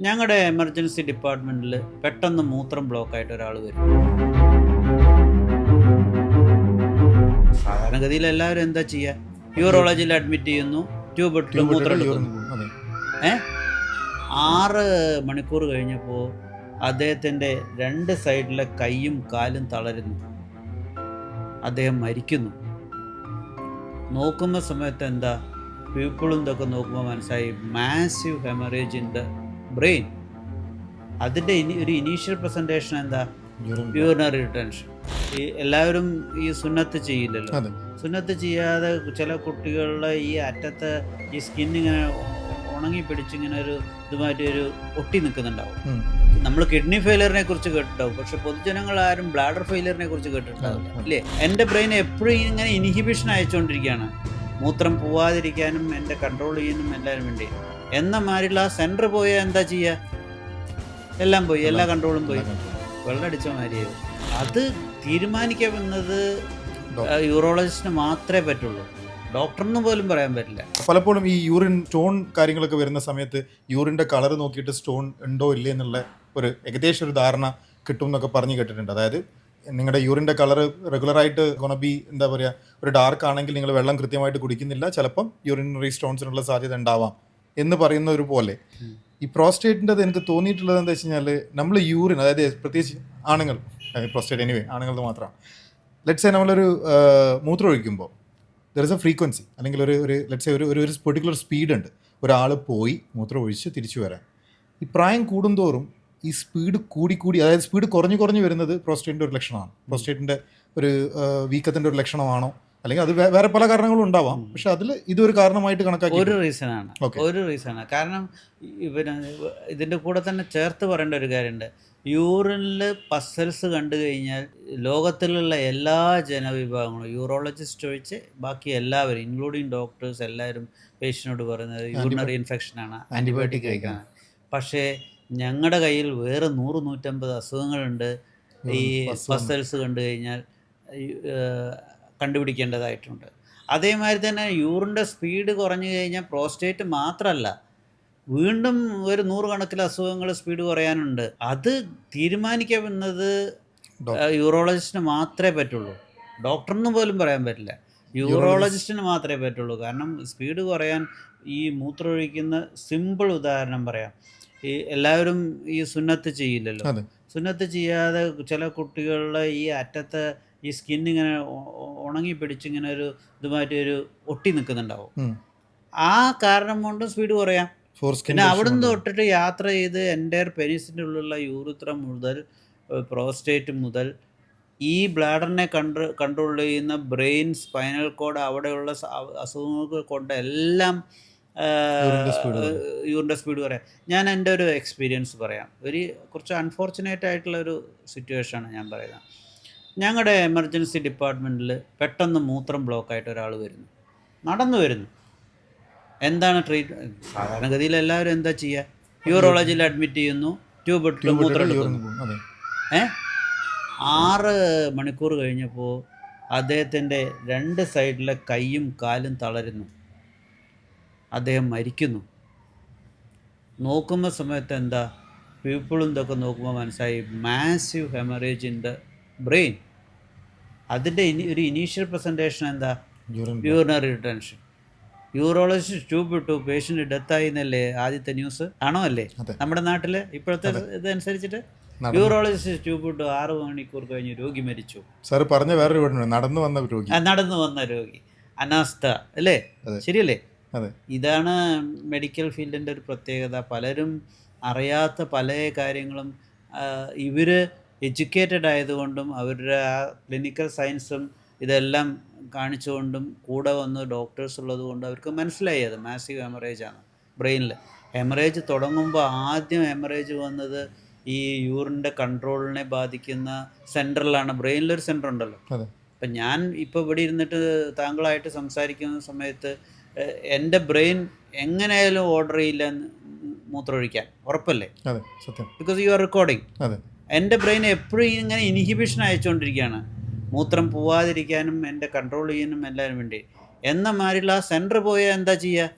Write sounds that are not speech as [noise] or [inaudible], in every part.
ഞങ്ങളുടെ എമർജൻസി ഡിപ്പാർട്ട്മെന്റിൽ പെട്ടെന്ന് മൂത്രം ബ്ലോക്കായിട്ട് ഒരാൾ വരും. സാധാരണഗതിയിൽ എല്ലാവരും എന്താ ചെയ്യുക യൂറോളജിയിൽ അഡ്മിറ്റ് ചെയ്യുന്നു. ട്യൂബ് ഇട്ട് മൂത്രം എടുക്കുന്നു ഏ? ആറ് മണിക്കൂർ കഴിഞ്ഞപ്പോൾ അദ്ദേഹത്തിന്റെ രണ്ട് സൈഡിലെ കൈയും കാലും തളരുന്നു. അദ്ദേഹം മരിക്കുന്നു. നോക്കുന്ന സമയത്ത് എന്താ? പീപ്പിളും ഇതൊക്കെ നോക്കുമ്പോൾ മനസ്സിലായി? Massive haemorrhage in the brain. അതിന്റെ ഇനി ഒരു ഇനീഷ്യൽ പ്രസന്റേഷൻ എന്താ? യൂറിനറി റിട്ടൻഷൻ ഈ എല്ലാവരും ഈ സുന്നത്ത് ചെയ്യില്ലല്ലോ. സുന്നത്ത് ചെയ്യാതെ ചില കുട്ടികളുടെ ഈ അറ്റത്തെ ഈ സ്കിൻ ഇങ്ങനെ ഉണങ്ങി പിടിച്ചിങ്ങനെ ഒരു ഇതുമായിട്ട് ഒരു ഒട്ടി നിൽക്കുന്നുണ്ടാവും. നമ്മൾ കിഡ്നി ഫെയിലിയറിനെ കുറിച്ച് കേട്ടിട്ടുണ്ടാവും. പക്ഷെ പൊതുജനങ്ങൾ ആരും ബ്ലാഡർ ഫെയിലിയറിനെ കുറിച്ച് കേട്ടിട്ടുണ്ടാവില്ല. അല്ലേ? എന്റെ ബ്രെയിൻ എപ്പോഴും ഇങ്ങനെ ഇൻഹിബിഷൻ അയച്ചുകൊണ്ടിരിക്കുകയാണ്. മൂത്രം പോവാതിരിക്കാനും എന്റെ കൺട്രോൾ ചെയ്യാനും എല്ലാവരും വേണ്ടി. എന്ന ആ സെന്റർ പോയാൽ എന്താ ചെയ്യുക എല്ലാം പോയി എല്ലാ കൺട്രോളും പോയി. വെള്ളമടിച്ച മാതിരിയാവും അത് തീരുമാനിക്കാവുന്നത് ഡോക്ടർ. യൂറോളജിസ്റ്റിന് മാത്രമേ പറ്റുള്ളൂ. ഡോക്ടറിന് പോലും പറയാൻ പറ്റില്ല. പലപ്പോഴും ഈ യൂറിൻ സ്റ്റോൺ കാര്യങ്ങളൊക്കെ വരുന്ന സമയത്ത് യൂറിന്റെ കളർ നോക്കിയിട്ട് സ്റ്റോൺ ഉണ്ടോ ഇല്ലേ എന്നുള്ള ഒരു ഏകദേശം ഒരു ധാരണ കിട്ടും എന്നൊക്കെ പറഞ്ഞു കേട്ടിട്ടുണ്ട്. അതായത് നിങ്ങളുടെ യൂറിന്റെ കളർ റെഗുലറായിട്ട് ഗുണബി എന്താ പറയുക ഒരു ഡാർക്ക് ആണെങ്കിൽ നിങ്ങൾ വെള്ളം കൃത്യമായിട്ട് കുടിക്കുന്നില്ല. ചിലപ്പം യൂറിനറി സ്റ്റോൺസിനുള്ള സാധ്യത ഉണ്ടാവാം. എന്ന് പറയുന്നവർ ഒരു പോലെ ഈ പ്രോസ്റ്റേറ്റിന്റെ അത് എനിക്ക് തോന്നിയിട്ടുള്ളത് എന്താ വെച്ച് കഴിഞ്ഞാൽ നമ്മൾ യൂറിൻ അതായത് പ്രത്യേകിച്ച് ആണുങ്ങൾ പ്രോസ്റ്റേറ്റ് എനിവേ ആണുങ്ങൾക്ക് മാത്രമാണ്. ലെറ്റ്സ് സേ നമ്മളൊരു മൂത്രം ഒഴിക്കുമ്പോൾ ദർ ഇസ് എ ഫ്രീക്വൻസി അല്ലെങ്കിൽ ഒരു ഒരു ലെറ്റ്സ് ഒരു ഒരു ഒരു പെർട്ടിക്കുലർ സ്പീഡ് ഉണ്ട്. ഒരാൾ പോയി മൂത്രം ഒഴിച്ച് തിരിച്ചു വരാൻ. ഈ പ്രായം കൂടുന്തോറും ഈ സ്പീഡ് കൂടിക്കൂടി കൂടി അതായത് സ്പീഡ് കുറഞ്ഞു കുറഞ്ഞു വരുന്നത് പ്രോസ്റ്റേറ്റിന്റെ ഒരു ലക്ഷണമാണ്. പ്രോസ്റ്റേറ്റിന്റെ ഒരു വീക്കത്തിന്റെ ഒരു ലക്ഷണമാണോ? അല്ലെങ്കിൽ അത് വേറെ പല കാരണങ്ങളും ഉണ്ടാവാം. പക്ഷെ അതിൽ ഇതൊരു കാരണമായിട്ട് കണക്കാക്കി ഒരു റീസണാണ്. ആണ് ഒരു റീസണാണ്. കാരണം ഇവന് ഇതിന്റെ കൂടെ തന്നെ ചേർത്ത് പറയേണ്ട ഒരു കാര്യമുണ്ട്. യൂറിനിൽ പസൽസ് കണ്ടു കഴിഞ്ഞാൽ ലോകത്തിലുള്ള എല്ലാ ജനവിഭാഗങ്ങളും യൂറോളജിസ്റ്റ് ഒഴിച്ച് ബാക്കി എല്ലാവരും ഇൻക്ലൂഡിങ് ഡോക്ടേഴ്സ് എല്ലാവരും പേഷ്യനോട് പറയുന്നത് യൂറിനറി ഇൻഫെക്ഷനാണ്. ആന്റിബയോട്ടിക് കഴിക്കണം. പക്ഷേ ഞങ്ങളുടെ കയ്യിൽ വേറെ നൂറ് നൂറ്റമ്പത് അസുഖങ്ങളുണ്ട്. ഈ പസ് പസൽസ് കണ്ടു കഴിഞ്ഞാൽ കണ്ടുപിടിക്കേണ്ടതായിട്ടുണ്ട്. അതേമാതിരി തന്നെ യൂറിന്റെ സ്പീഡ് കുറഞ്ഞു കഴിഞ്ഞാൽ പ്രോസ്റ്റേറ്റ് മാത്രമല്ല വീണ്ടും ഒരു നൂറുകണക്കിന് അസുഖങ്ങൾ സ്പീഡ് കുറയാനുണ്ട്. അത് തീരുമാനിക്കുന്നത്. യൂറോളജിസ്റ്റിന് മാത്രമേ പറ്റുള്ളൂ. ഡോക്ടറിന് പോലും പറയാൻ പറ്റില്ല. യൂറോളജിസ്റ്റിന് മാത്രമേ പറ്റുള്ളൂ. കാരണം സ്പീഡ് കുറയാൻ ഈ മൂത്രമൊഴിക്കുന്ന സിമ്പിൾ ഉദാഹരണം പറയാം. ഈ എല്ലാവരും ഈ സുന്നത്ത് ചെയ്യില്ലല്ലോ. സുന്നത്ത് ചെയ്യാതെ ചില കുട്ടികളുടെ ഈ അറ്റത്തെ ഈ സ്കിന്നിങ്ങനെ ഉണങ്ങി പിടിച്ചിങ്ങനെ ഒരു ഇതുമായിട്ട് ഒരു ഒട്ടി നിൽക്കുന്നുണ്ടാവും. ആ കാരണം കൊണ്ട് സ്പീഡ് കുറയാം. പിന്നെ അവിടുന്ന് തൊട്ടിട്ട് യാത്ര ചെയ്ത് എന്റെ പെനിസിന്റെ ഉള്ളിലുള്ള യൂറിത്രം മുതൽ പ്രോസ്റ്റേറ്റ് മുതൽ ഈ ബ്ലാഡറിനെ കണ്ട് കൺട്രോൾ ചെയ്യുന്ന ബ്രെയിൻ സ്പൈനൽ കോഡ് അവിടെയുള്ള അസുഖങ്ങൾക്ക് കൊണ്ട് എല്ലാം യൂറിന്റെ യൂറിന്റെ സ്പീഡ് പറയാം ഞാൻ എന്റെ ഒരു എക്സ്പീരിയൻസ് പറയാം. ഒരു കുറച്ച് അൺഫോർച്ചുനേറ്റ് ആയിട്ടുള്ള ഒരു സിറ്റുവേഷനാണ് ഞാൻ പറയുന്നത്. ഞങ്ങളുടെ എമർജൻസി ഡിപ്പാർട്ട്മെന്റിൽ പെട്ടെന്ന് മൂത്രം ബ്ലോക്കായിട്ട് ഒരാൾ വരുന്നു. നടന്നു വരുന്നു. എന്താണ് ട്രീറ്റ് സാധാരണഗതിയിൽ എല്ലാവരും എന്താ ചെയ്യുക യൂറോളജിയിൽ അഡ്മിറ്റ് ചെയ്യുന്നു. ട്യൂബ് ഇട്ട് മൂത്രം എടുക്കുന്നു. ഏ? ആറ് മണിക്കൂർ കഴിഞ്ഞപ്പോൾ അദ്ദേഹത്തിന്റെ രണ്ട് സൈഡിലെ കൈയും കാലും തളരുന്നു. അദ്ദേഹം മരിക്കുന്നു. നോക്കുന്ന സമയത്ത് എന്താ? പീപ്പിളും ഇതൊക്കെ നോക്കുമ്പോൾ മനസ്സിലായി. Massive haemorrhage in the brain. അതിന്റെ ഇനി ഒരു ഇനീഷ്യൽ പ്രസന്റേഷൻ എന്താ? യൂറിനറി റിട്ടൻഷൻ യൂറോളജിസ്റ്റ് ട്യൂബ് ഇട്ടു പേഷ്യന്റ് ഡെത്തായി എന്നല്ലേ ആദ്യത്തെ ന്യൂസ് ആണോ അല്ലേ? നമ്മുടെ നാട്ടിൽ ഇപ്പോഴത്തെ ഇതനുസരിച്ചിട്ട്. യൂറോളജിസ്റ്റ് ട്യൂബ് ഇട്ടു ആറ് മണിക്കൂർ കഴിഞ്ഞ് രോഗി മരിച്ചു. സാർ പറഞ്ഞ വേറൊരു നടന്നു വന്ന രോഗി. നടന്നു വന്ന രോഗി. അനാസ്ഥ അല്ലേ. ശരിയല്ലേ? ഇതാണ് മെഡിക്കൽ ഫീൽഡിന്റെ ഒരു പ്രത്യേകത. പലരും അറിയാത്ത പല കാര്യങ്ങളും ഇവർ എഡ്യൂക്കേറ്റഡ് ആയതുകൊണ്ടും അവരുടെ ആ ക്ലിനിക്കൽ സയൻസും ഇതെല്ലാം കാണിച്ചുകൊണ്ടും കൂടെ വന്ന് ഡോക്ടേഴ്സ് ഉള്ളത് കൊണ്ട് അവർക്ക് മനസ്സിലായി അത്. മാസീവ് ഹെമറേജ് ആണ് ബ്രെയിനിൽ ഹെമറേജ് തുടങ്ങുമ്പോൾ ആദ്യം ഹെമറേജ് വന്നത് ഈ യൂറിന്റെ കൺട്രോളിനെ ബാധിക്കുന്ന സെന്ററിലാണ്. ബ്രെയിനിലൊരു സെന്റർ ഉണ്ടല്ലോ. അപ്പം ഞാൻ ഇപ്പോൾ ഇവിടെ ഇരുന്നിട്ട് താങ്കളായിട്ട് സംസാരിക്കുന്ന സമയത്ത് എന്റെ ബ്രെയിൻ എങ്ങനെയായാലും ഓർഡർ ചെയ്യില്ല മൂത്രമൊഴിക്കാൻ. ഉറപ്പല്ലേ? സത്യം. Because you are recording. എന്റെ ബ്രെയിൻ എപ്പോഴും ഇങ്ങനെ ഇൻഹിബിഷൻ അയച്ചുകൊണ്ടിരിക്കുകയാണ്. മൂത്രം പോവാതിരിക്കാനും എന്റെ കൺട്രോൾ ചെയ്യാനും എല്ലാവരും വേണ്ടി. എന്ന മാതിരിയുള്ള ആ സെന്റർ പോയാൽ എന്താ ചെയ്യുക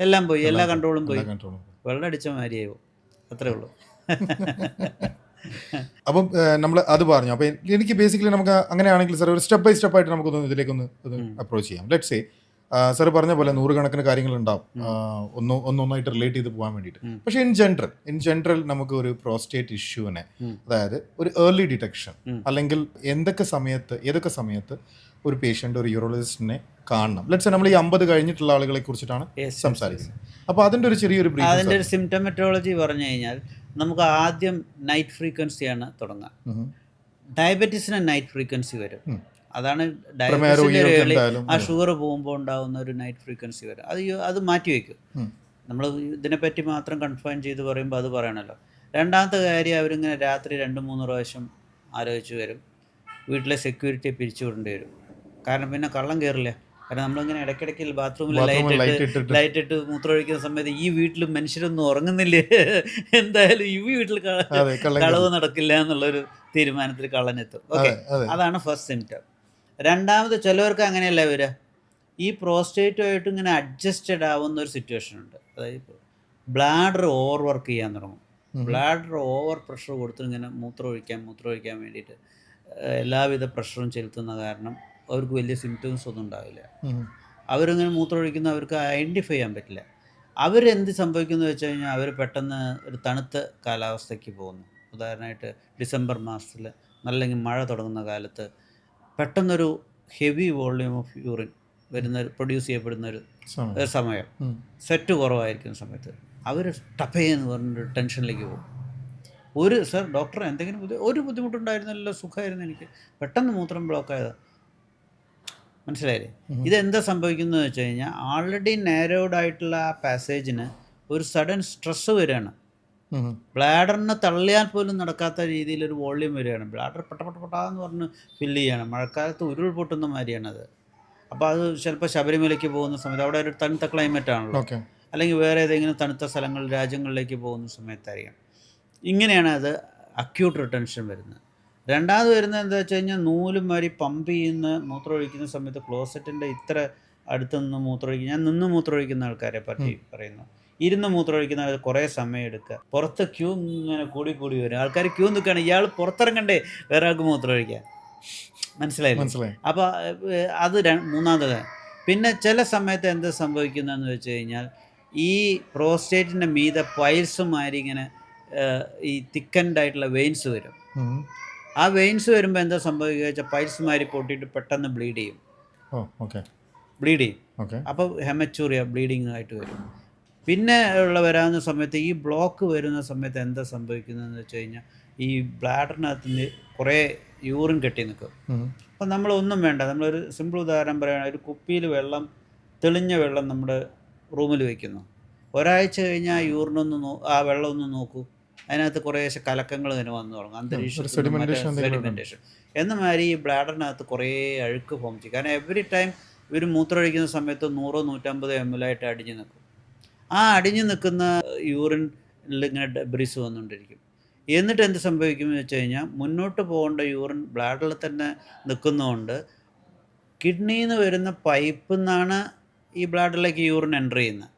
എല്ലാം പോയി എല്ലാ കൺട്രോളും പോയി. വെള്ളം അടിച്ച മാതിരിയായോ അത്രേ ഉള്ളൂ. അപ്പം നമ്മൾ അത് പറഞ്ഞു. അപ്പം എനിക്ക് ബേസിക്കലി നമുക്ക് അങ്ങനെയാണെങ്കിൽ സാർ ഒരു സ്റ്റെപ്പ് ബൈ സ്റ്റെപ്പ് ആയിട്ട് നമുക്കൊന്ന് ഇതിലേക്കൊന്ന് അപ്രോച്ച് ചെയ്യാം. ലെറ്റ് സേ സാർ പറഞ്ഞ പോലെ നൂറുകണക്കിന് കാര്യങ്ങൾ ഉണ്ടാവും ഒന്ന് ഒന്നൊന്നായിട്ട് റിലേറ്റ് ചെയ്ത് പോകാൻ വേണ്ടിയിട്ട്. പക്ഷെ ഇൻ ജനറൽ ഇൻ ജനറൽ നമുക്ക് ഒരു പ്രോസ്റ്റേറ്റ് ഇഷ്യൂവിനെ അതായത് ഒരു ഏർലി ഡിറ്റക്ഷൻ അല്ലെങ്കിൽ എന്തൊക്കെ സമയത്ത് ഏതൊക്കെ സമയത്ത് ഒരു പേഷ്യന്റ് ഒരു യൂറോളജിസ്റ്റിനെ കാണണം. ലെറ്റ്സ് നമ്മൾ ഈ അമ്പത് കഴിഞ്ഞിട്ടുള്ള ആളുകളെ കുറിച്ചിട്ടാണ് സംസാരിക്കുന്നത്. അപ്പോൾ അതിന്റെ ഒരു ചെറിയൊരു അതിന്റെ ഒരു സിംറ്റമറ്റോളജി പറഞ്ഞു കഴിഞ്ഞാൽ നമുക്ക് ആദ്യം നൈറ്റ് ഫ്രീക്വൻസിയാണ് തുടങ്ങുക ഡയബറ്റീസിന് നൈറ്റ് ഫ്രീക്വൻസി വരും. അതാണ് ഡയബറ്റീസിന്റെ ആ ഷുഗർ പോകുമ്പോൾ ഉണ്ടാകുന്ന ഒരു നൈറ്റ് ഫ്രീക്വൻസി വരെ. അത് അത് മാറ്റി വയ്ക്കും. നമ്മൾ ഇതിനെപ്പറ്റി മാത്രം കൺഫേം ചെയ്ത് പറയുമ്പോൾ അത് പറയണല്ലോ. രണ്ടാമത്തെ കാര്യം അവരിങ്ങനെ രാത്രി രണ്ട് മൂന്ന് പ്രാവശ്യം ആലോചിച്ച് വരും. വീട്ടിലെ സെക്യൂരിറ്റിയെ പിരിച്ചു വിടേണ്ടി വരും. കാരണം പിന്നെ കള്ളം കയറില്ല കാരണം നമ്മളിങ്ങനെ ഇടയ്ക്കിടയ്ക്ക് ബാത്റൂമിൽ ലൈറ്റ് ലൈറ്റ് ഇട്ട് ലൈറ്റ് ഇട്ട് മൂത്രമൊഴിക്കുന്ന സമയത്ത് ഈ വീട്ടിൽ മനുഷ്യരൊന്നും ഉറങ്ങുന്നില്ലേ? [laughs] എന്തായാലും ഈ വീട്ടിൽ കളവ് നടക്കില്ല എന്നുള്ളൊരു തീരുമാനത്തിൽ കള്ളനെത്തും. ഓക്കെ അതെ അതെ. അതാണ് ഫസ്റ്റ് സിംറ്റം രണ്ടാമത് ചിലവർക്ക് അങ്ങനെയല്ല വരിക? ഈ പ്രോസ്റ്റേറ്റുമായിട്ട് ഇങ്ങനെ അഡ്ജസ്റ്റഡ് ആവുന്ന ഒരു സിറ്റുവേഷൻ ഉണ്ട്. അതായത് ബ്ലാഡർ ഓവർ വർക്ക് ചെയ്യാൻ തുടങ്ങും. ബ്ലാഡർ ഓവർ പ്രഷർ കൊടുത്ത് ഇങ്ങനെ മൂത്രം ഒഴിക്കാൻ മൂത്രം ഒഴിക്കാൻ വേണ്ടിയിട്ട് എല്ലാവിധ പ്രഷറും ചെലുത്തുന്ന കാരണം അവർക്ക് വലിയ സിംറ്റംസ് ഒന്നും ഉണ്ടാവില്ല. അവരിങ്ങനെ മൂത്രം ഒഴിക്കുന്ന അവർക്ക് ഐഡന്റിഫൈ ചെയ്യാൻ പറ്റില്ല. അവരെന്ത് സംഭവിക്കുന്നു വെച്ച് കഴിഞ്ഞാൽ അവർ പെട്ടെന്ന് ഒരു തണുത്ത കാലാവസ്ഥയ്ക്ക് പോകുന്നു. ഉദാഹരണമായിട്ട് ഡിസംബർ മാസത്തിൽ നല്ലെങ്കിൽ മഴ തുടങ്ങുന്ന കാലത്ത് പെട്ടെന്നൊരു ഹെവി വോള്യൂം ഓഫ് യൂറിൻ വരുന്ന പ്രൊഡ്യൂസ് ചെയ്യപ്പെടുന്ന ഒരു സമയം. സെറ്റ് കുറവായിരിക്കുന്ന സമയത്ത് അവർ ടപ്പേ എന്ന് പറഞ്ഞൊരു ടെൻഷനിലേക്ക് പോകും ഒരു സർ ഡോക്ടർ എന്തെങ്കിലും ബുദ്ധി ഒരു ബുദ്ധിമുട്ടുണ്ടായിരുന്നല്ലോ സുഖമായിരുന്നു എനിക്ക് പെട്ടെന്ന് മൂത്രം ബ്ലോക്ക് ആയത് മനസ്സിലായില്ലേ. ഇതെന്താ സംഭവിക്കുന്നത് വെച്ച് കഴിഞ്ഞാൽ ആൾറെഡി നാരോഡ് ആയിട്ടുള്ള ആ പാസേജിന് ഒരു സഡൻ സ്ട്രെസ് വരികയാണ്. ബ്ലാഡറിന് തള്ളിയാൽ പോലും നടക്കാത്ത രീതിയിൽ ഒരു വോള്യൂം വരികയാണ്. ബ്ലാഡർ പെട്ട പെട്ട പെട്ടാന്ന് പറഞ്ഞ് ഫില്ല് ചെയ്യാണ്. മഴക്കാലത്ത് ഉരുൾ പൊട്ടുന്ന മാതിരിയാണത്. അപ്പോൾ അത് ചിലപ്പോൾ ശബരിമലയ്ക്ക് പോകുന്ന സമയത്ത് അവിടെ ഒരു തണുത്ത ക്ലൈമറ്റ് ആണല്ലോ. അല്ലെങ്കിൽ വേറെ ഏതെങ്കിലും തണുത്ത സ്ഥലങ്ങൾ രാജ്യങ്ങളിലേക്ക് പോകുന്ന സമയത്തായിരിക്കും. ഇങ്ങനെയാണ് അത് അക്യൂട്ട് റിട്ടൻഷൻ വരുന്നത്. രണ്ടാമത് വരുന്നത് എന്താ വെച്ച് കഴിഞ്ഞാൽ നൂലും മാതിരി പമ്പ് ചെയ്യുന്ന മൂത്രമൊഴിക്കുന്ന സമയത്ത് ക്ലോസറ്റിന്റെ ഇത്ര അടുത്ത് നിന്ന് മൂത്രമൊഴിക്കുക ഞാൻ നിന്ന് മൂത്രമൊഴിക്കുന്ന ആൾക്കാരെ പറ്റി പറയുന്നു. ഇരുന്ന് മൂത്രമൊഴിക്കുന്ന ആൾ കുറേ സമയം എടുക്കുക. പുറത്ത് ക്യൂ ഇങ്ങനെ കൂടി കൂടി വരും. ആൾക്കാർ ക്യൂ നിൽക്കുകയാണ്. ഇയാൾ പുറത്തിറങ്ങണ്ടേ വേറെ ആൾക്ക് മൂത്രമൊഴിക്കാൻ. മനസ്സിലായില്ലേ? മനസ്സിലായി. അപ്പോൾ അത് മൂന്നാമത് പിന്നെ ചില സമയത്ത് എന്ത് സംഭവിക്കുന്നതെന്ന് വെച്ച് കഴിഞ്ഞാൽ ഈ പ്രോസ്റ്റേറ്റിന്റെ മീതെ പൈൽസ് മാതിരി ഇങ്ങനെ ഈ തിക്കൻഡ് ആയിട്ടുള്ള വെയിൻസ് വരും ആ വെയിൻസ് വരുമ്പോൾ എന്താ സംഭവിക്കുക വെച്ചാൽ പൈൽസ് മാതിരി പൊട്ടിയിട്ട് പെട്ടെന്ന് ബ്ലീഡ് ചെയ്യും. ബ്ലീഡ് ചെയ്യും. അപ്പോൾ ഹെമച്ചൂറിയ ബ്ലീഡിങ് ആയിട്ട് വരും. പിന്നെ ഉള്ള വരാവുന്ന സമയത്ത് ഈ ബ്ലോക്ക് വരുന്ന സമയത്ത് എന്താ സംഭവിക്കുന്നതെന്ന് വെച്ച് കഴിഞ്ഞാൽ ഈ ബ്ലാഡറിനകത്ത് കുറേ യൂറിൻ കെട്ടി നിൽക്കും. അപ്പം നമ്മളൊന്നും വേണ്ട. നമ്മളൊരു സിമ്പിൾ ഉദാഹരണം പറയുകയാണെങ്കിൽ ഒരു കുപ്പിയിൽ വെള്ളം തെളിഞ്ഞ വെള്ളം നമ്മുടെ റൂമിൽ വെക്കുന്നു. ഒരാഴ്ച കഴിഞ്ഞാൽ ആ യൂറിനൊന്ന് നോ ആ വെള്ളം ഒന്ന് നോക്കൂ. അതിനകത്ത് കുറേശ്ശെ കലക്കങ്ങൾ ഇങ്ങനെ വന്നു തുടങ്ങും. അന്തരീക്ഷം സെഡിമെന്റേഷൻ മറ്റേ sedimentation എന്തെങ്കിലും ഉണ്ടോ? sedimentation. എന്ന മാതിരി ഈ ബ്ലാഡറിനകത്ത് കുറേ അഴുക്ക് ഫോം ചെയ്യും. കാരണം എവറി ടൈം ഇവർ മൂത്രമൊഴിക്കുന്ന സമയത്ത് നൂറോ നൂറ്റമ്പതോ എം എൽ ആയിട്ട് അടിഞ്ഞു നിൽക്കും ആ അടിഞ്ഞു നിൽക്കുന്ന യൂറിനിൽ ഇങ്ങനെ ഡെബ്രീസ് വന്നുകൊണ്ടിരിക്കും. എന്നിട്ട് എന്ത് സംഭവിക്കുമെന്ന് വെച്ച് കഴിഞ്ഞാൽ മുന്നോട്ട് പോകേണ്ട യൂറിൻ ബ്ലാഡറിൽ തന്നെ നിൽക്കുന്നതുകൊണ്ട് കിഡ്നിയിൽ നിന്ന് വരുന്ന പൈപ്പിൽ നിന്നാണ് ഈ ബ്ലാഡറിലേക്ക് യൂറിൻ എന്റർ ചെയ്യുന്നത്.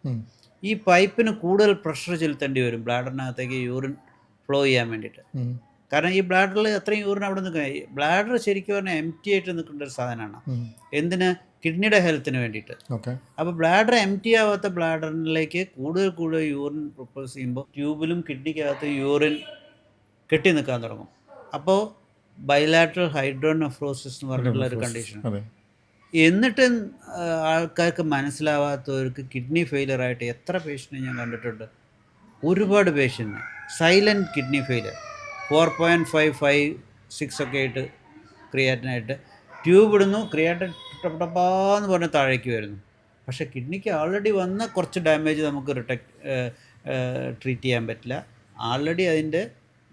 ഈ പൈപ്പിന് കൂടുതൽ പ്രഷർ ചെലുത്തേണ്ടി വരും ബ്ലാഡറിനകത്തേക്ക് യൂറിൻ ഫ്ലോ ചെയ്യാൻ വേണ്ടിയിട്ട്. കാരണം ഈ ബ്ലാഡറിൽ അത്രയും യൂറിൻ അവിടെ നിൽക്കുക ബ്ലാഡർ ശരിക്കും പറഞ്ഞാൽ എം ടി ആയിട്ട് നിൽക്കേണ്ട ഒരു സാധനമാണ്. എന്തിന്? കിഡ്നിയുടെ ഹെൽത്തിന് വേണ്ടിയിട്ട്. ഓക്കെ. അപ്പോൾ ബ്ലാഡർ എം ടി ആവാത്ത ബ്ലാഡറിലേക്ക് കൂടുതൽ കൂടുതൽ യൂറിൻ പ്രൊപ്പോസ് ചെയ്യുമ്പോൾ ട്യൂബിലും കിഡ്നിക്കകത്ത് യൂറിൻ കെട്ടി നിൽക്കാൻ തുടങ്ങും. അപ്പോൾ ബൈലാട്രൽ ഹൈഡ്രോനെഫ്രോസിസ് എന്ന് പറഞ്ഞിട്ടുള്ള ഒരു കണ്ടീഷൻ എന്നിട്ട് ആൾക്കാർക്ക് മനസ്സിലാവാത്തവർക്ക് കിഡ്നി ഫെയിലിയർ ആയിട്ട് എത്ര പേഷ്യന്റ് ഞാൻ കണ്ടിട്ടുണ്ട്? ഒരുപാട് patient silent kidney failure four point five five six ഒക്കെ ആയിട്ട് ക്രിയാറ്റിനായിട്ട് ട്യൂബ് ഇടുന്നു. ക്രിയാറ്റിൻ ടപ്പാന്ന് പറഞ്ഞ് താഴേക്ക് വരുന്നു പക്ഷേ കിഡ്നിക്ക് ഓൾറെഡി വന്ന കുറച്ച് ഡാമേജ് നമുക്ക് റിട്ടക്ട് ട്രീറ്റ് ചെയ്യാൻ പറ്റില്ല. ആൾറെഡി അതിന്റെ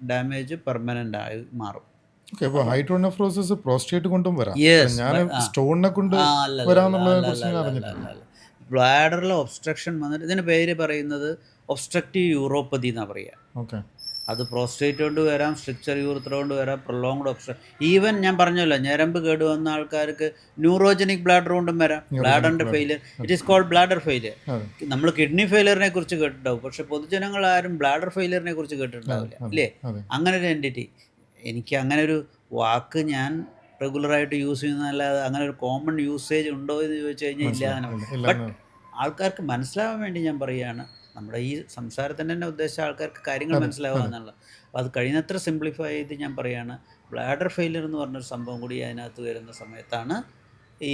ഡാമേജ് പെർമനന്റ് ആയി മാറും. ഹൈഡ്രോനെഫ്രോസിസ് പ്രോസ്റ്റേറ്റ് കൊണ്ടും വരാം. ഞാൻ സ്റ്റോണിനെ കൊണ്ട്. ബ്ലാഡറിൽ ഒബ്സ്ട്രക്ഷൻ വന്നിട്ട് ഇതിന് പേര് പറയുന്നത് ഒബ്സ്ട്രക്റ്റീവ് യൂറോപ്പതി എന്നാണ് പറയുക. അത് പ്രോസ്റ്റേറ്റ് കൊണ്ട് വരാം സ്ട്രിക്ചർ യൂറിത്ര കൊണ്ട് വരാം പ്രൊലോങ്ഡ് ഓപ്ഷൻ ഈവൻ ഞാൻ പറഞ്ഞല്ലോ ഞരമ്പ് കേടുവന്ന ആൾക്കാർക്ക് ന്യൂറോജനിക് ബ്ലാഡർ കൊണ്ടും വരാം. ബ്ലാഡറിന്റെ failure it is called bladder failure നമ്മൾ കിഡ്നി ഫെയിലിയറിനെ കുറിച്ച് കേട്ടിട്ടുണ്ടാവും. പക്ഷെ പൊതുജനങ്ങൾ ആരും ബ്ലാഡർ ഫെയിലിയറിനെ കുറിച്ച് കേട്ടിട്ടുണ്ടാവില്ല അല്ലേ അങ്ങനെ ഒരു എന്റിറ്റി എനിക്ക് അങ്ങനെ ഒരു വാക്ക് ഞാൻ റെഗുലറായിട്ട് യൂസ് ചെയ്യുന്നതല്ലാതെ അങ്ങനെ ഒരു കോമൺ യൂസേജ് ഉണ്ടോ എന്ന് ചോദിച്ചു കഴിഞ്ഞാൽ ഇല്ല ബട്ട് ആൾക്കാർക്ക് മനസ്സിലാവാൻ വേണ്ടി ഞാൻ പറയുകയാണ്. നമ്മുടെ ഈ സംസാരത്തിന്റെ തന്നെ ഉദ്ദേശിച്ച ആൾക്കാർക്ക് കാര്യങ്ങൾ മനസ്സിലാവുക എന്നുള്ളത്. അപ്പോൾ അത് കഴിയുന്നത്ര സിംപ്ലിഫൈ ചെയ്ത് ഞാൻ പറയുകയാണ് ബ്ലാഡർ ഫെയിലിയർ എന്ന് പറഞ്ഞൊരു സംഭവം കൂടി അതിനകത്ത് വരുന്ന സമയത്താണ് ഈ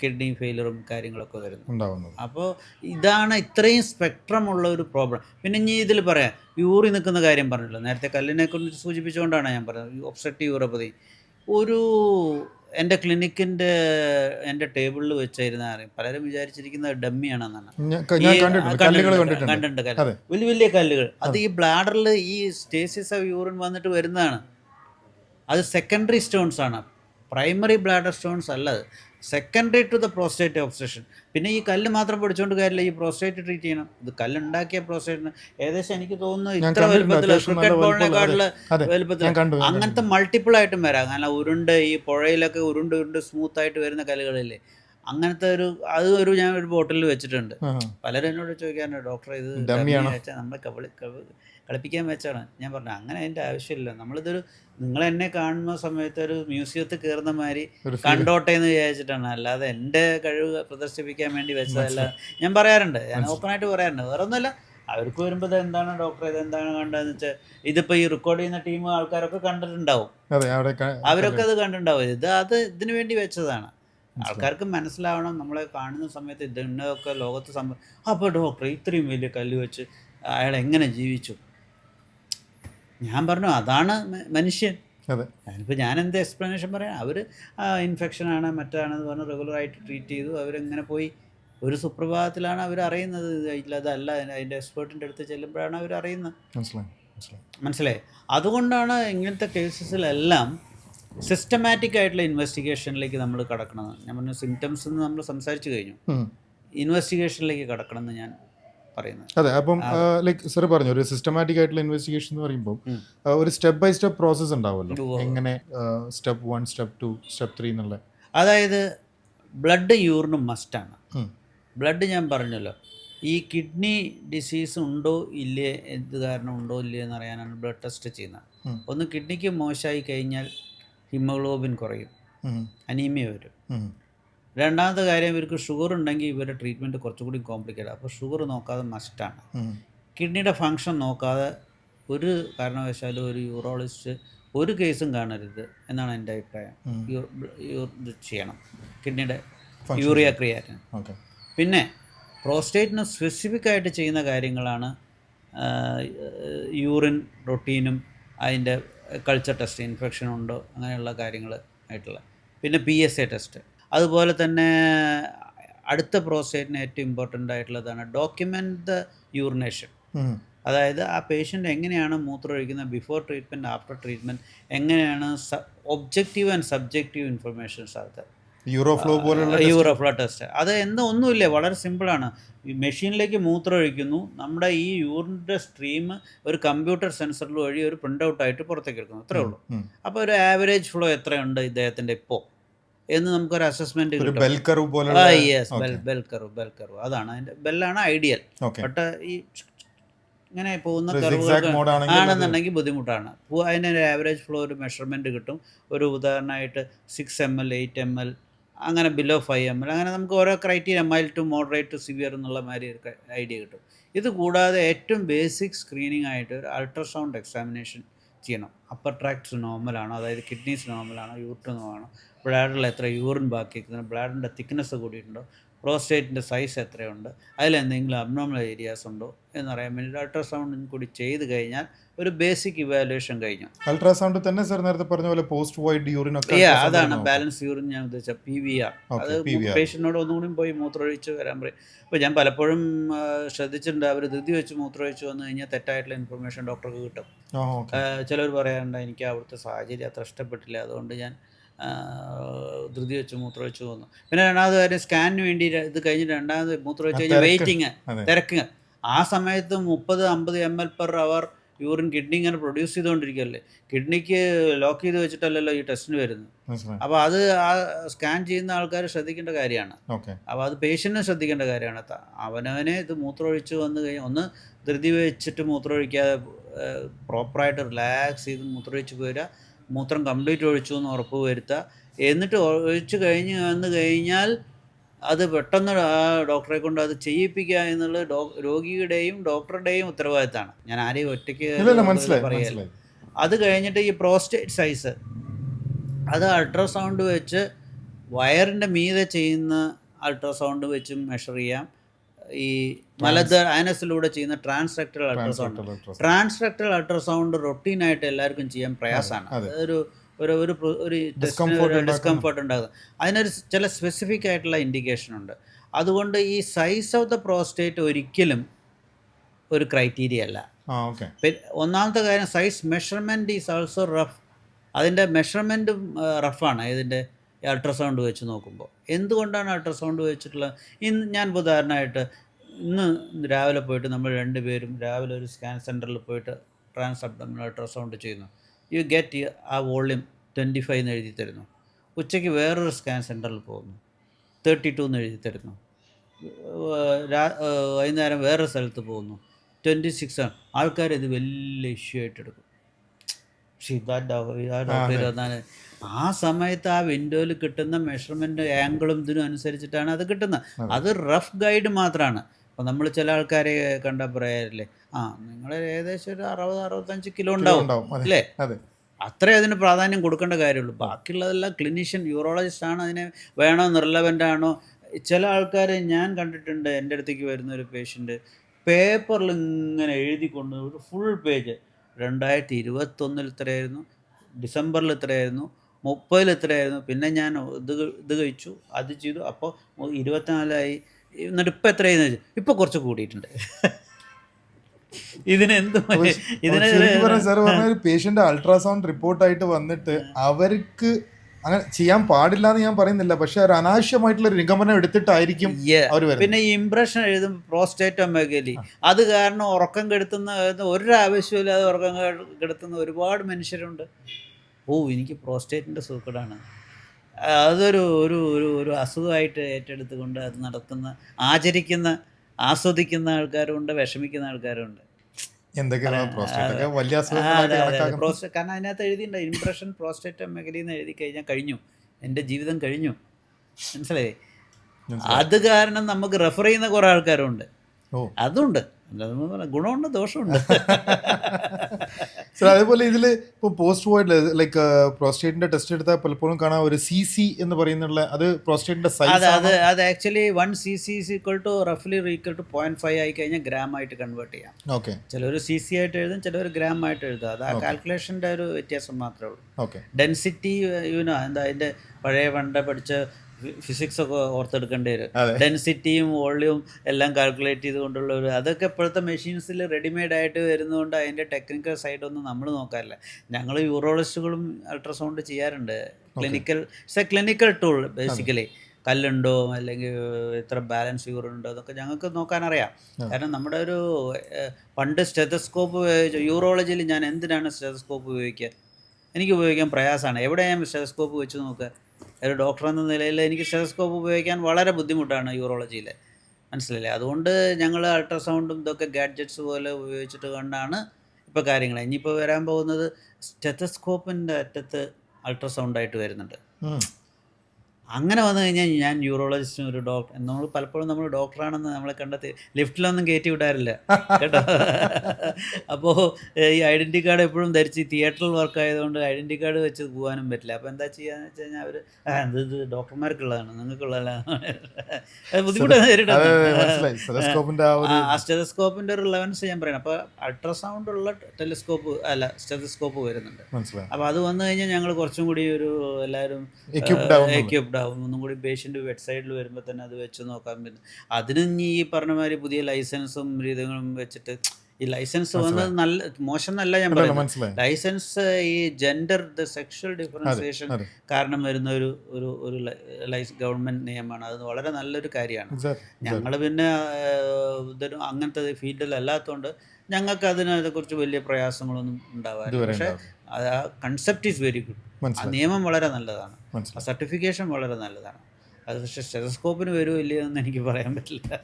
കിഡ്നി ഫെയിലറും കാര്യങ്ങളൊക്കെ വരുന്നത്. അപ്പോൾ ഇതാണ് ഇത്രയും സ്പെക്ട്രം ഉള്ള ഒരു പ്രോബ്ലം പിന്നെ ഇനി ഇതിൽ പറയാം യൂറി നിൽക്കുന്ന കാര്യം പറഞ്ഞല്ലോ. നേരത്തെ കല്ലിനെ കുറിച്ച് സൂചിപ്പിച്ചുകൊണ്ടാണ് ഞാൻ പറഞ്ഞത് ഒബ്സ്ട്രക്റ്റീവ് യൂറോപ്പതി ഒരു എന്റെ ക്ലിനിക്കിന്റെ എന്റെ ടേബിളിൽ വെച്ചായിരുന്ന അറിയാം പലരും വിചാരിച്ചിരിക്കുന്നത് ഡമ്മിയാണെന്നാണ്. കണ്ടിട്ടുണ്ട്. വലിയ വലിയ കല്ലുകൾ. അത് ഈ ബ്ലാഡറിൽ ഈ സ്റ്റേസിസ് ഓഫ് യൂറിൻ വന്നിട്ട് വരുന്നതാണ്. അത് സെക്കൻഡറി സ്റ്റോൺസ് ആണ്. പ്രൈമറി ബ്ലാഡർ സ്റ്റോൺസ് അല്ല അത്. Secondary to the prostate obsession പിന്നെ ഈ കല്ല് മാത്രം പിടിച്ചോണ്ട് കാര്യമില്ല ഈ പ്രോസ്റ്റേറ്റ് ട്രീറ്റ് ചെയ്യണം ഇത് കല്ലുണ്ടാക്കിയ പ്രോസ്റ്റേറ്റിന് ഏകദേശം എനിക്ക് തോന്നുന്നു ഇത്ര. വലുപ്പത്തിൽ ക്രിക്കറ്റ് ബോളിനെക്കാട്ടിൽ. വലുപ്പത്തിൽ അങ്ങനത്തെ മൾട്ടിപ്പിൾ ആയിട്ടും വരാം കാരണം ഉരുണ്ട് ഈ പുഴയിലൊക്കെ ഉരുണ്ട് ഉരുണ്ട് സ്മൂത്ത് ആയിട്ട് വരുന്ന കല്ലുകളില്ലേ അങ്ങനത്തെ ഒരു അത് ഒരു ഞാൻ ഒരു ബോട്ടിൽ വെച്ചിട്ടുണ്ട്. പലരും എന്നോട് ചോദിക്കാറുണ്ട് ഡോക്ടർ ഇത് Dummy ആണോ?" വെച്ചാൽ നമ്മളെ കബ- കളിപ്പിക്കാൻ വെച്ചാണ്. ഞാൻ പറഞ്ഞു അങ്ങനെ അതിന്റെ ആവശ്യമില്ല നമ്മളിതൊരു നിങ്ങൾ എന്നെ കാണുന്ന സമയത്ത് ഒരു മ്യൂസിയത്തിൽ കയറുന്ന മാതിരി. കണ്ടോട്ടെ എന്ന് വിചാരിച്ചിട്ടാണ്. അല്ലാതെ എന്റെ കഴിവ് പ്രദർശിപ്പിക്കാൻ വേണ്ടി വെച്ചതല്ല. ഞാൻ പറയാറുണ്ട്. ഞാൻ ഓപ്പണായിട്ട് പറയാറുണ്ട്. വേറെ ഒന്നുമില്ല അവർക്ക് വരുമ്പോൾ ഇത് എന്താണ് ഡോക്ടർ ഇത് എന്താണ് കണ്ടതെന്ന് വെച്ചാൽ ഇതിപ്പോൾ ഈ റെക്കോർഡ് ചെയ്യുന്ന ടീം ആൾക്കാരൊക്കെ കണ്ടിട്ടുണ്ടാവും. അവരൊക്കെ അത് കണ്ടിട്ടുണ്ടാവും. ഇത് അത് ഇതിനു വേണ്ടി വെച്ചതാണ്. ആൾക്കാർക്ക് മനസ്സിലാവണം. നമ്മളെ കാണുന്ന സമയത്ത് ഇതിനൊക്കെ ലോകത്ത് സംഭവം അപ്പോൾ ഡോക്ടർ ഇത്രയും വലിയ കല്ല് വെച്ച് അയാൾ എങ്ങനെ ജീവിച്ചു? ഞാൻ പറഞ്ഞു അതാണ് മനുഷ്യൻ. അതെ. അതിനിപ്പോൾ ഞാൻ എന്ത് എക്സ്പ്ലനേഷൻ പറയാം അവർ ഇൻഫെക്ഷനാണ് മറ്റാണെന്ന് പറഞ്ഞ് റെഗുലറായിട്ട് ട്രീറ്റ് ചെയ്തു. അവരെങ്ങനെ പോയി? ഒരു സുപ്രഭാതത്തിലാണ് അവർ അറിയുന്നത്. ഇല്ലാതല്ല ഇല്ല അതല്ല അതിന്റെ എക്സ്പേർട്ടിന്റെ അടുത്ത് ചെല്ലുമ്പോഴാണ് അവർ അറിയുന്നത്. മനസ്സിലായി മനസ്സിലായി. മനസ്സിലായി? അതുകൊണ്ടാണ് ഇങ്ങനത്തെ കേസസിലെല്ലാം സിസ്റ്റമാറ്റിക് ആയിട്ടുള്ള ഇൻവെസ്റ്റിഗേഷനിലേക്ക് നമ്മൾ കടക്കണം ഞാൻ പറഞ്ഞു സിംറ്റംസ് എന്ന് നമ്മൾ സംസാരിച്ചു കഴിഞ്ഞു. ഇൻവെസ്റ്റിഗേഷനിലേക്ക് കടക്കണം എന്ന് ഞാൻ പറയുന്നത്. അതെ അപ്പം ലൈക്ക് സാർ പറഞ്ഞു ഒരു സിസ്റ്റമാറ്റിക് ആയിട്ടുള്ള ഇൻവെസ്റ്റിഗേഷൻ എന്ന് പറയുമ്പോൾ ഒരു സ്റ്റെപ്പ് ബൈ സ്റ്റെപ്പ് പ്രോസസ് ഉണ്ടാവുമല്ലോ. എങ്ങനെ step one step two step three എന്നുള്ള. അതായത് ബ്ലഡ് യൂറിനും മസ്റ്റാണ്. ബ്ലഡ് ഞാൻ പറഞ്ഞല്ലോ ഈ കിഡ്നി ഡിസീസ് ഉണ്ടോ ഇല്ലേ എന്ത് കാരണം ഉണ്ടോ ഇല്ലേ എന്ന് അറിയാനാണ് ബ്ലഡ് ടെസ്റ്റ് ചെയ്യുന്നത്. ഒന്ന് കിഡ്നിക്ക് മോശമായി കഴിഞ്ഞാൽ ഹിമോഗ്ലോബിൻ കുറയും. അനീമിയ വരും. രണ്ടാമത്തെ കാര്യം ഇവർക്ക് ഷുഗർ ഉണ്ടെങ്കിൽ ഇവരുടെ ട്രീറ്റ്മെന്റ് കുറച്ചുകൂടി കോംപ്ലിക്കേറ്റ് അപ്പോൾ ഷുഗർ നോക്കാതെ മസ്റ്റാണ്. കിഡ്നിയുടെ ഫങ്ഷൻ നോക്കാതെ ഒരു കാരണവശാലും ഒരു യൂറോളജിസ്റ്റ് ഒരു കേസും കാണരുത് എന്നാണ് എന്റെ അഭിപ്രായം. ഇത് ചെയ്യണം. കിഡ്നിയുടെ യൂറിയ ക്രിയാറ്റിൻ പിന്നെ പ്രോസ്റ്റേറ്റിന് സ്പെസിഫിക് ആയിട്ട് ചെയ്യുന്ന കാര്യങ്ങളാണ് യൂറിൻ റൊട്ടീനും അതിന്റെ കൾച്ചർ ടെസ്റ്റ് ഇൻഫെക്ഷൻ ഉണ്ടോ അങ്ങനെയുള്ള കാര്യങ്ങൾ ആയിട്ടുള്ള. പിന്നെ പി എസ് എ ടെസ്റ്റ് അതുപോലെ തന്നെ അടുത്ത പ്രോസ്റ്റേറ്റിന് ഏറ്റവും ഇമ്പോർട്ടന്റ് ആയിട്ടുള്ളതാണ് ഡോക്യുമെന്റ് ദ യൂറിനേഷൻ അതായത് ആ പേഷ്യന്റ് എങ്ങനെയാണ് മൂത്രം ഒഴിക്കുന്നത് ബിഫോർ ട്രീറ്റ്മെന്റ് ആഫ്റ്റർ ട്രീറ്റ്മെന്റ് എങ്ങനെയാണ് ഒബ്ജക്റ്റീവ് ആൻഡ് സബ്ജക്റ്റീവ് ഇൻഫർമേഷൻസ് ആൾക്കാർ യൂറോഫ്ലോ പോലുള്ള യൂറോഫ്ലോ ടെസ്റ്റ് അത് എന്താ ഒന്നുമില്ല വളരെ സിമ്പിളാണ് ഈ മെഷീനിലേക്ക് മൂത്രം ഒഴിക്കുന്നു നമ്മുടെ ഈ യൂറിന്റെ സ്ട്രീം ഒരു കമ്പ്യൂട്ടർ സെൻസറിൽ വഴി ഒരു പ്രിന്റ് ഔട്ട് ആയിട്ട് പുറത്തേക്ക് എടുക്കുന്നു. അത്രേ ഉള്ളൂ. അപ്പോൾ ഒരു ആവറേജ് ഫ്ലോ എത്രയുണ്ട് ഇദ്ദേഹത്തിന്റെ ഇപ്പോൾ എന്ന് നമുക്കൊരു അസസ്മെന്റ് യെസ് അതാണ് അതിന്റെ ബെല്ലാണ് ഐഡിയൽ ബട്ട് ഈ ഇങ്ങനെ പോകുന്ന കർവുകൾ ആണെന്നുണ്ടെങ്കിൽ ബുദ്ധിമുട്ടാണ്. പോ- അതിന് ഒരു ആവറേജ് ഫ്ലോ ഒരു മെഷർമെന്റ് കിട്ടും. ഒരു ഉദാഹരണമായിട്ട് six M L eight M L അങ്ങനെ ബിലോ ഫൈവ് എം എൽ അങ്ങനെ നമുക്ക് ഓരോ criteria mild to moderate to severe എന്നുള്ള മാതിരി ഒരു ഐഡിയ കിട്ടും. ഇത് കൂടാതെ ഏറ്റവും ബേസിക് സ്ക്രീനിങ് ആയിട്ട് ഒരു അൾട്രാസൗണ്ട് എക്സാമിനേഷൻ ചെയ്യണം. അപ്പർ ട്രാക്ട്സ് നോർമലാണോ അതായത് കിഡ്നീസ് നോർമലാണോ യൂട്രനാണോ ബ്ലാഡറിൽ എത്ര യൂറിൻ ബാക്കി നിൽക്കുന്നു ബ്ലാഡറിന്റെ തിക്നെസ് കൂടിയിട്ടുണ്ടോ? പ്രോസ്റ്റേറ്റിന്റെ സൈസ് എത്രയുണ്ട്? അതിലെന്തെങ്കിലും അബ്നോമൽ ഏരിയാസ് ഉണ്ടോ? എന്നറിയാൻ വേണ്ടി അൾട്രാസൗണ്ടും കൂടി ചെയ്ത് കഴിഞ്ഞാൽ ഒരു ബേസിക് ഇവാലുവേഷൻ കഴിഞ്ഞു. അൾട്രാസൗണ്ട് തന്നെ സാർ നേരത്തെ പറഞ്ഞ പോലെ പോസ്റ്റ് വൈഡ് യൂറിൻ ഒക്കെ അതാണ് ബാലൻസ് യൂറിൻ ഞാൻ ഉദ്ദേശിച്ച പി വി ആർ അത്. പേഷ്യന്റിനോട് ഒന്നുകൂടി പോയി മൂത്രമൊഴിച്ച് വരാൻ പറയും. അപ്പോൾ ഞാൻ പലപ്പോഴും ശ്രദ്ധിച്ചിട്ടുണ്ട്. അവർ ധൃതി വെച്ച് മൂത്രമൊഴിച്ച് വന്നു കഴിഞ്ഞാൽ തെറ്റായിട്ടുള്ള ഇൻഫർമേഷൻ ഡോക്ടർക്ക് കിട്ടും. ചിലർ പറയാറുണ്ട് എനിക്ക് അവിടുത്തെ സാഹചര്യം അത്ര ഇഷ്ടപ്പെട്ടില്ല. അതുകൊണ്ട് ഞാൻ ധൃതി വെച്ച് മൂത്രമൊഴിച്ചു പോകുന്നു. പിന്നെ രണ്ടാമത് കാര്യം സ്കാനിന് വേണ്ടി ഇത് കഴിഞ്ഞിട്ട് രണ്ടാമത് മൂത്രമൊഴിച്ച് വെച്ച് കഴിഞ്ഞാൽ. വെയിറ്റിങ് തിരക്കുക തിരക്ക്. ആ സമയത്ത് മുപ്പത് അമ്പത് M L per hour urine kidney ഇങ്ങനെ പ്രൊഡ്യൂസ് ചെയ്തുകൊണ്ടിരിക്കുകയല്ലേ. കിഡ്നിക്ക് ലോക്ക് ചെയ്ത് വെച്ചിട്ടല്ലല്ലോ ഈ ടെസ്റ്റിന് വരുന്നത്. അപ്പോൾ അത് ആ സ്കാൻ ചെയ്യുന്ന ആൾക്കാർ ശ്രദ്ധിക്കേണ്ട കാര്യമാണ്. അപ്പോൾ അത് പേഷ്യന്റിന് ശ്രദ്ധിക്കേണ്ട കാര്യമാണ്. അവനവനെ ഇത് മൂത്രമൊഴിച്ച് വന്ന് കഴിഞ്ഞാൽ ഒന്ന് ധൃതി വെച്ചിട്ട് മൂത്രമൊഴിക്കാതെ പ്രോപ്പറായിട്ട് റിലാക്സ് ചെയ്ത് മൂത്രമൊഴിച്ച് പോരുക. മൂത്രം കംപ്ലീറ്റ് ഒഴിച്ചു എന്ന് ഉറപ്പ് വരുത്തുക. എന്നിട്ട് ഒഴിച്ചു കഴിഞ്ഞ് വന്നു കഴിഞ്ഞാൽ അത് പെട്ടെന്ന് ആ ഡോക്ടറെ കൊണ്ട് അത് ചെയ്യിപ്പിക്കുക എന്നുള്ളത് ഡോ രോഗിയുടെയും ഡോക്ടറുടെയും ഉത്തരവാദിത്തമാണ്. ഞാൻ ആരെയും ഒറ്റയ്ക്ക് മനസ്സിലായി അത് കഴിഞ്ഞിട്ട് ഈ പ്രോസ്റ്റേറ്റ് സൈസ് അത് അൾട്രാസൗണ്ട് വെച്ച് വയറിന്റെ മീതെ ചെയ്യുന്ന അൾട്രാസൗണ്ട് വെച്ചും മെഷർ ചെയ്യാം. ഈ മലദ്വാര ആനസിലൂടെ ചെയ്യുന്ന ട്രാൻസ്ട്രക്ടറൽ അൾട്രാസൗണ്ട് ട്രാൻസ്ട്രക്ടറൽ അൾട്രാസൗണ്ട് റൊട്ടീനായിട്ട് എല്ലാവർക്കും ചെയ്യാൻ പ്രയാസമാണ്. ഒരു ഒരു ഒരു ഒരു ഡിസ്കംഫർട്ട് ഉണ്ടാകും അതിനൊരു ചില സ്പെസിഫിക് ആയിട്ടുള്ള ഇൻഡിക്കേഷൻ ഉണ്ട്. അതുകൊണ്ട് ഈ സൈസ് ഓഫ് ദ പ്രോസ്റ്റേറ്റ് ഒരിക്കലും ഒരു ക്രൈറ്റീരിയ അല്ല. ഒന്നാമത്തെ കാര്യം size measurement is also rough അതിന്റെ മെഷർമെന്റും റഫാണ് ഇതിന്റെ അൾട്രാസൗണ്ട് വെച്ച് നോക്കുമ്പോൾ എന്തുകൊണ്ടാണ് അൾട്രാസൗണ്ട് വെച്ചിട്ടുള്ള ഇന്ന് ഞാൻ ഉദാഹരണമായിട്ട് ഇന്ന് രാവിലെ പോയിട്ട് നമ്മൾ രണ്ടുപേരും രാവിലെ ഒരു സ്കാൻ സെന്ററിൽ പോയിട്ട് ട്രാൻസ് അബ്ഡമിനൽ അൾട്രാസൗണ്ട് ചെയ്യുന്നു യു ഗെറ്റ് ആ വോള്യൂം ട്വന്റി ഫൈവ് എന്ന് എഴുതി തരുന്നു. ഉച്ചയ്ക്ക് വേറൊരു സ്കാൻ സെന്ററിൽ പോകുന്നു. തേർട്ടി ടു എന്ന് എഴുതി തരുന്നു. വൈകുന്നേരം വേറെ സ്ഥലത്ത് പോകുന്നു. ട്വന്റി സിക്സ് ആണ്. ആൾക്കാർ ഇത് വലിയ ഇഷ്യൂ ആയിട്ട് എടുക്കും. പക്ഷേ ഇതാ ഡോക്ടർ ഇരുപത്തിനാല് ആ സമയത്ത് ആ വിൻഡോയിൽ കിട്ടുന്ന മെഷർമെന്റ് ആംഗിളും ഇതിനും അനുസരിച്ചിട്ടാണ് അത് കിട്ടുന്നത്. അത്. റഫ് ഗൈഡ് മാത്രമാണ് അപ്പോൾ നമ്മൾ ചില ആൾക്കാരെ കണ്ടാൽ പറയാറില്ലേ ആ നിങ്ങൾ ഏകദേശം ഒരു അറുപത് അറുപത്തഞ്ച് കിലോ ഉണ്ടാവും അല്ലേ? അതെ. അത്രേ അതിന് പ്രാധാന്യം കൊടുക്കേണ്ട കാര്യമുള്ളൂ. ബാക്കിയുള്ളതെല്ലാം ക്ലിനീഷ്യൻ യൂറോളജിസ്റ്റ് ആണ് അതിനെ വേണോ നിർലവന്റ് ആണോ? ചില ആൾക്കാരെ ഞാൻ കണ്ടിട്ടുണ്ട് എന്റെ അടുത്തേക്ക് വരുന്ന ഒരു പേഷ്യന്റ് പേപ്പറിൽ ഇങ്ങനെ എഴുതി കൊണ്ട് ഒരു ഫുൾ പേജ് രണ്ടായിരത്തി ഇരുപത്തൊന്നിൽ ഇത്രയായിരുന്നു ഡിസംബറിൽ ഇത്രയായിരുന്നു മുപ്പതിൽ എത്രയായിരുന്നു പിന്നെ ഞാൻ ഇത് ഇത് കഴിച്ചു അത് ചെയ്തു. അപ്പോൾ ഇരുപത്തിനാലായി. എന്നിട്ട് ഇപ്പം എത്രയായിരുന്നു ചോദിച്ചു ഇപ്പം കുറച്ച് കൂടിയിട്ടുണ്ട്. ഇതിനെന്ത് പേഷ്യന്റ് അൾട്രാസൗണ്ട് റിപ്പോർട്ടായിട്ട് വന്നിട്ട് അവർക്ക് അങ്ങനെ ചെയ്യാൻ പാടില്ല എന്ന് ഞാൻ പറയുന്നില്ല. പക്ഷെ ഒരു അനാവശ്യമായിട്ടുള്ള നിഗമനം എടുത്തിട്ടായിരിക്കും പിന്നെ ഈ ഇംപ്രഷൻ എഴുതും പ്രോസ്റ്റേറ്റ് മേഖലി അത് കാരണം ഉറക്കം കെടുത്തുന്ന ഒരു ആവശ്യമില്ലാതെ ഉറക്കം കെടുത്തുന്ന ഒരുപാട് മനുഷ്യരുണ്ട്. ഓ എനിക്ക് പ്രോസ്റ്റേറ്റിന്റെ സൂക്കടാണ് അതൊരു ഒരു ഒരു ഒരു അസുഖമായിട്ട് ഏറ്റെടുത്തുകൊണ്ട് അത് നടത്തുന്ന ആചരിക്കുന്ന ആസ്വദിക്കുന്ന ആൾക്കാരുണ്ട് വിഷമിക്കുന്ന ആൾക്കാരുണ്ട്. എന്തൊക്കെയാണ് പ്രോസ്റ്റേറ്റ്. കാരണം അതിനകത്ത് എഴുതിയിട്ടുണ്ട് ഇംപ്രഷൻ പ്രോസ്റ്റേറ്റ് മേഖലയിൽ എന്ന് എഴുതി കഴിഞ്ഞാൽ കഴിഞ്ഞു. എന്റെ ജീവിതം കഴിഞ്ഞു. മനസ്സിലായി. അത് കാരണം നമുക്ക് റെഫർ ചെയ്യുന്ന കുറേ ആൾക്കാരുണ്ട്. അതുണ്ട്. ഗുണമുണ്ട് ദോഷമുണ്ട്. [laughs] സാർ അതേപോലെ ഇതിൽ ഇപ്പോൾ പോസ്റ്റ് പോയിട്ട് ലൈക്ക് പ്രോസ്റ്റേറ്റിന്റെ ടെസ്റ്റ് എടുത്താൽ പലപ്പോഴും കാണാം ഒരു സി സി എന്ന് പറയുന്നുള്ള അത് പ്രോസ്റ്റേറ്റിന്റെ സൈസ് അത് അത് actually one C C is equal to റഫ്ലി equal to point five ആയി കഴിഞ്ഞാൽ ഗ്രാം ആയിട്ട് കൺവേർട്ട് ചെയ്യാം. ഓക്കെ ചിലർ സി സി ആയിട്ട് എഴുതും ചിലർ ഗ്രാം ആയിട്ട് എഴുതും. അത് ആ കാൽക്കുലേഷന്റെ ഒരു വ്യത്യാസം മാത്രമേ ഉള്ളൂ. ഓക്കെ ഡെൻസിറ്റി യൂനോ എന്താ അതിന്റെ പഴയ പണ്ട പഠിച്ച ഫിസിക്സ് ഒക്കെ ഓർത്തെടുക്കേണ്ടി വരും. ഡെൻസിറ്റിയും വോളിയും എല്ലാം കാൽക്കുലേറ്റ് ചെയ്തുകൊണ്ടുള്ള ഒരു അതൊക്കെ ഇപ്പോഴത്തെ മെഷീൻസിൽ റെഡിമെയ്ഡ് ആയിട്ട് വരുന്നതുകൊണ്ട് അതിന്റെ ടെക്നിക്കൽ സൈഡ് സൈഡൊന്നും നമ്മൾ നോക്കാറില്ല. ഞങ്ങൾ യൂറോളജിസ്റ്റുകളും അൾട്രാസൗണ്ട് ചെയ്യാറുണ്ട്. Clinical it's a clinical tool basically. കല്ലുണ്ടോ അല്ലെങ്കിൽ ഇത്ര ബാലൻസ് യൂറുണ്ടോ അതൊക്കെ ഞങ്ങൾക്ക് നോക്കാനറിയാം. കാരണം നമ്മുടെ ഒരു പണ്ട് സ്റ്റെതസ്കോപ്പ് യൂറോളജിയിൽ ഞാൻ എന്തിനാണ് സ്റ്റെതസ്കോപ്പ് ഉപയോഗിക്കുക? എനിക്ക് ഉപയോഗിക്കാൻ പ്രയാസമാണ്. എവിടെ ഞാൻ സ്റ്റെതസ്കോപ്പ് വെച്ച് നോക്കുക? ഒരു ഡോക്ടർ എന്ന നിലയിൽ എനിക്ക് സ്റ്റെതസ്കോപ്പ് ഉപയോഗിക്കാൻ വളരെ ബുദ്ധിമുട്ടാണ് യൂറോളജിയിൽ മനസ്സിലല്ലേ അതുകൊണ്ട് ഞങ്ങൾ അൾട്രാസൗണ്ടും ഇതൊക്കെ ഗാഡ്ജറ്റ്സ് പോലെ ഉപയോഗിച്ചിട്ട് കൊണ്ടാണ് ഇപ്പോൾ കാര്യങ്ങൾ ഇനിയിപ്പോൾ വരാൻ പോകുന്നത് സ്റ്റെത്തസ്കോപ്പിന്റെ അറ്റത്ത് അൾട്രാസൗണ്ടായിട്ട് വരുന്നുണ്ട്. അങ്ങനെ വന്നു കഴിഞ്ഞാൽ ഞാൻ യൂറോളജിസ്റ്റും ഒരു ഡോക്ടർ നമ്മൾ പലപ്പോഴും നമ്മൾ ഡോക്ടറാണെന്ന് നമ്മളെ കണ്ടെത്തി ലിഫ്റ്റിലൊന്നും കയറ്റി വിടാറില്ല കേട്ടോ? അപ്പോൾ ഈ ഐഡന്റി കാർഡ് എപ്പോഴും ധരിച്ച് തിയേറ്ററിൽ വർക്ക് ആയതുകൊണ്ട് ഐഡന്റി കാർഡ് വെച്ച് പോകാനും പറ്റില്ല. അപ്പോൾ എന്താ ചെയ്യാന്ന് വെച്ച് കഴിഞ്ഞാൽ അവർ എന്ത് ഇത് ഡോക്ടർമാർക്കുള്ളതാണ് നിങ്ങൾക്കുള്ളതല്ല ബുദ്ധിമുട്ടാണ് സ്റ്റെതസ്കോപ്പിന്റെ ഒരു ലെവൻസ് ഞാൻ പറയണം. അപ്പോൾ അൾട്രാസൗണ്ട് ഉള്ള ടെലിസ്കോപ്പ് അല്ല സ്റ്റെതസ്കോപ്പ് വരുന്നുണ്ട്. അപ്പോൾ അത് വന്നു കഴിഞ്ഞാൽ ഞങ്ങൾ കുറച്ചും കൂടി ഒരു എല്ലാവരും എക്യുപ്ഡ് ആവും ഒന്നും കൂടി പേഷ്യന്റ് വെബ്സൈറ്റിൽ വരുമ്പോൾ തന്നെ അത് വെച്ച് നോക്കാൻ പറ്റും. അതിന് ഇനി ഈ പറഞ്ഞ മാതിരി പുതിയ ലൈസൻസും രീതികളും വെച്ചിട്ട് ഈ ലൈസൻസ് വന്നത് നല്ല മോശം എന്നല്ല ഞാൻ പറയുന്നത്. ലൈസൻസ് ഈ ജെൻഡർ ദ സെക്ഷൽ ഡിഫറൻസിയേഷൻ കാരണം വരുന്ന ഒരു ഒരു ഒരു ലൈസ് ഗവൺമെന്റ് നിയമമാണ്. അത് വളരെ നല്ലൊരു കാര്യമാണ്. ഞങ്ങൾ പിന്നെ ഇതൊരു അങ്ങനത്തെ ഫീൽഡിൽ അല്ലാത്തതുകൊണ്ട് ഞങ്ങൾക്ക് അതിനെക്കുറിച്ച് വലിയ പ്രയാസങ്ങളൊന്നും ഉണ്ടാവാറില്ല. പക്ഷെ ആ കൺസെപ്റ്റ് ഈസ് വെരി ഗുഡ് ആ നിയമം വളരെ നല്ലതാണ്. ആ സർട്ടിഫിക്കേഷൻ വളരെ നല്ലതാണ്. അത് പക്ഷേ സ്റ്റെതസ്കോപ്പിന് വരുമോ ഇല്ലയോ എന്ന് എനിക്ക് പറയാൻ പറ്റില്ല.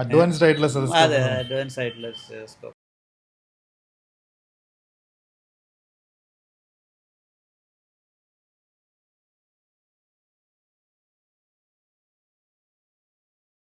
അഡ്വാൻസ്ഡ് ആയിട്ടുള്ള അതെ അഡ്വാൻസ് ആയിട്ടുള്ള സ്റ്റെതസ്കോപ്പ്.